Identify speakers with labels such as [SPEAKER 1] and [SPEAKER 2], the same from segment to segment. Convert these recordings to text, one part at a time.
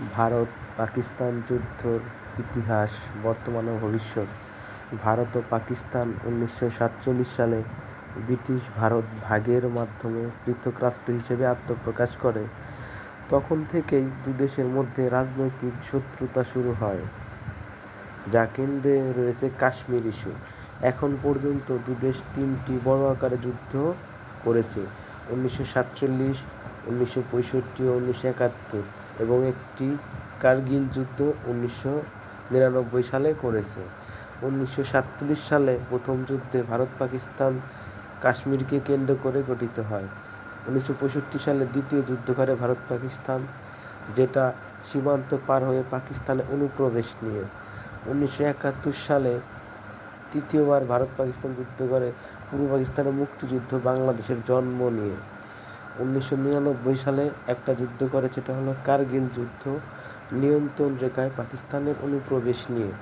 [SPEAKER 1] ভারত, পাকিস্তান যুদ্ধর ইতিহাস, বর্তমান ও ভবিষ্যৎ। ভারত ও পাকিস্তান উনিশশো সাতচল্লিশ সালে ব্রিটিশ ভারত ভাগের মাধ্যমে পৃথক রাষ্ট্র হিসেবে আত্মপ্রকাশ করে। তখন থেকেই দুদেশের মধ্যে রাজনৈতিক শত্রুতা শুরু হয়। যা কেন্দ্রে রয়েছে কাশ্মীর ইস্যু এখন পর্যন্ত দুদেশ তিনটি বড় আকারে যুদ্ধ করেছে, উনিশশো সাতচল্লিশ, উনিশশো পঁয়ষট্টি ও উনিশশো একাত্তর। এবং একটি কার্গিল যুদ্ধ উনিশশো নিরানব্বই সালে করেছে। উনিশশো সাতচল্লিশ সালে প্রথম যুদ্ধে ভারত পাকিস্তান কাশ্মীরকে কেন্দ্র করে গঠিত হয়। উনিশশো পঁয়ষট্টি সালে দ্বিতীয় যুদ্ধ করে ভারত পাকিস্তান, যেটা সীমান্ত পার হয়ে পাকিস্তানে অনুপ্রবেশ নিয়ে। উনিশশো একাত্তর সালে তৃতীয়বার ভারত পাকিস্তান যুদ্ধ করে, পূর্ব পাকিস্তানের মুক্তিযুদ্ধ বাংলাদেশের জন্ম নিয়ে। উনিশশো নিরানব্বই সালে একটা যুদ্ধ করে, সেটা হলো কার্গিল যুদ্ধ, নিয়ন্ত্রণ রেখায় পাকিস্তানের অনুপ্রবেশ নিয়ে।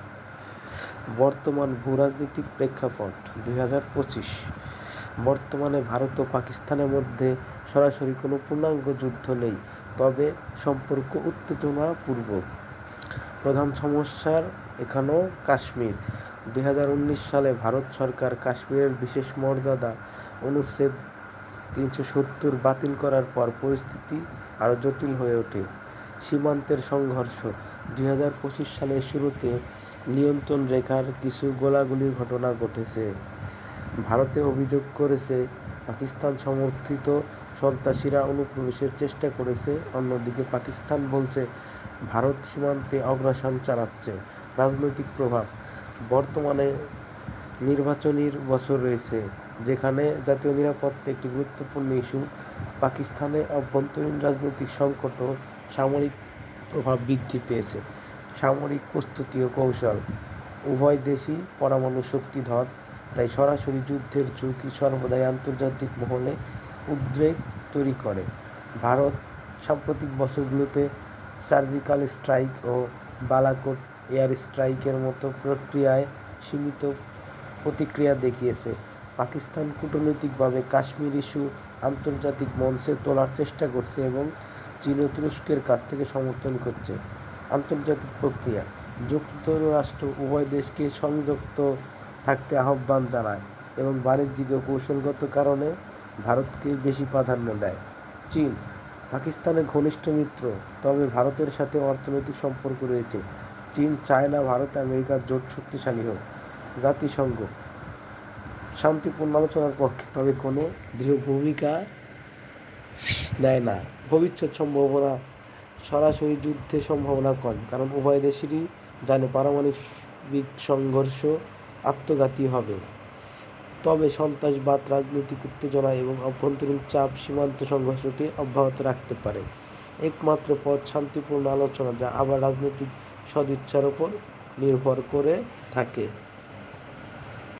[SPEAKER 1] বর্তমান ভূরাজনৈতিক প্রেক্ষাপট, দুই হাজার পঁচিশ। বর্তমানে ভারত ও পাকিস্তানের মধ্যে সরাসরি কোনো পূর্ণাঙ্গ যুদ্ধ নেই, তবে সম্পর্ক উত্তেজনাপূর্ব প্রধান সমস্যার এখানেও কাশ্মীর। দুই হাজার উনিশ সালে ভারত সরকার কাশ্মীরের বিশেষ মর্যাদা অনুচ্ছেদ তিনশো সত্তর বাতিল করার পর পরিস্থিতি আরও জটিল হয়ে ওঠে। সীমান্তের সংঘর্ষ। দুই হাজার পঁচিশ সালের শুরুতে নিয়ন্ত্রণ রেখার কিছু গোলাগুলির ঘটনা ঘটেছে। ভারতে অভিযোগ করেছে, পাকিস্তান সমর্থিত সন্ত্রাসীরা অনুপ্রবেশের চেষ্টা করেছে। অন্যদিকে পাকিস্তান বলছে, ভারত সীমান্তে অগ্রাসন চালাচ্ছে। রাজনৈতিক প্রভাব। বর্তমানে নির্বাচনীর বছর রয়েছে, যেখানে জাতীয় নিরাপত্তা একটি গুরুত্বপূর্ণ ইস্যু। পাকিস্তানে অভ্যন্তরীণ রাজনৈতিক সংকট ও সামরিক প্রভাব বৃদ্ধি পেয়েছে। সামরিক প্রস্তুতি ও কৌশল, উভয় দেশই পরমাণু শক্তিধর, তাই সরাসরি যুদ্ধের ঝুঁকি সর্বদাই আন্তর্জাতিক মহলে উদ্বেগ তৈরি করে। ভারত, সাম্প্রতিক বছরগুলোতে সার্জিক্যাল স্ট্রাইক ও বালাকোট এয়ার স্ট্রাইকের মতো প্রক্রিয়ায় সীমিত প্রতিক্রিয়া দেখিয়েছে। পাকিস্তান কূটনৈতিকভাবে কাশ্মীর ইস্যু আন্তর্জাতিক মঞ্চে তোলার চেষ্টা করছে এবং চীন ও তুরস্কের কাছ থেকে সমর্থন করছে। আন্তর্জাতিক প্রক্রিয়া, যুক্তরাষ্ট্র উভয় দেশকে সংযুক্ত থাকতে আহ্বান জানায় এবং বাণিজ্যিক ও কৌশলগত কারণে ভারতকে বেশি প্রাধান্য দেয়। চীন, পাকিস্তানের ঘনিষ্ঠ মিত্র, তবে ভারতের সাথে অর্থনৈতিক সম্পর্ক রয়েছে। চীন চায় না ভারত আমেরিকার জোট শক্তিশালী হোক। জাতিসংঘ। শান্তিপূর্ণ আলোচনার পক্ষে তবে কোনো দৃঢ় ভূমিকা নেয় না। ভবিষ্যৎ সম্ভাবনা সরাসরি যুদ্ধের সম্ভাবনা কম, কারণ উভয় দেশেরই জানে পারমাণবিক সংঘর্ষ আত্মঘাতী হবে। তবে সন্ত্রাসবাদ, রাজনৈতিক উত্তেজনা এবং অভ্যন্তরীণ চাপ সীমান্ত সংঘর্ষকে অব্যাহত রাখতে পারে। একমাত্র পথ শান্তিপূর্ণ আলোচনা, যা আবার রাজনৈতিক সদিচ্ছার ওপর নির্ভর করে থাকে।